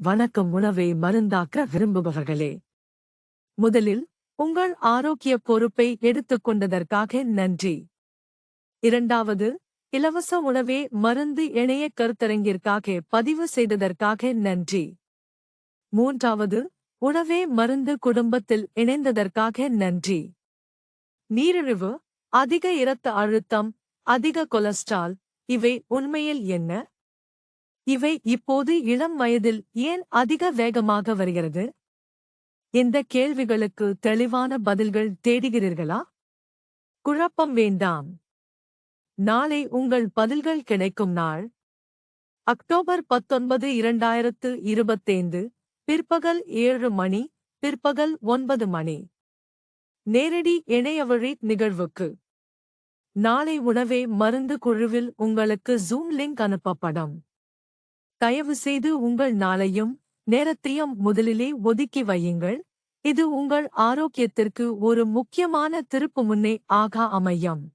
வணக்கம் உணவை மருந்தாக்க விரும்புபவர்களே. முதலில் உங்கள் ஆரோக்கிய பொறுப்பை எடுத்துக்கொண்டதற்காக நன்றி. இரண்டாவது இலவச உணவே மருந்து இணைய கருத்தரங்கிற்காக பதிவு செய்ததற்காக நன்றி. மூன்றாவது உணவே மருந்து குடும்பத்தில் இணைந்ததற்காக நன்றி. நீரிழிவு அதிக இரத்த அழுத்தம் அதிக கொலஸ்ட்ரால் இவை உண்மையில் என்ன? இவை இப்போது இளம் வயதில் ஏன் அதிக வேகமாக வருகிறது? இந்த கேள்விகளுக்கு தெளிவான பதில்கள் தேடுகிறீர்களா? குழப்பம் வேண்டாம். நாளை உங்கள் பதில்கள் கிடைக்கும் நாள். அக்டோபர் பத்தொன்பது இரண்டாயிரத்து இருபத்தைந்து பிற்பகல் ஏழு மணி பிற்பகல் ஒன்பது மணி. நேரடி இணையவழி நிகழ்வுக்கு. நாளை உணவே மருந்து குழுவில் உங்களுக்கு ஜூம் லிங்க் அனுப்பப்படும். தயவு செய்து உங்கள் நாளையும் நேரத்தையும் முதலிலே ஒதுக்கி வையுங்கள். இது உங்கள் ஆரோக்கியத்திற்கு ஒரு முக்கியமான திருப்புமுனை ஆகா அமையும்.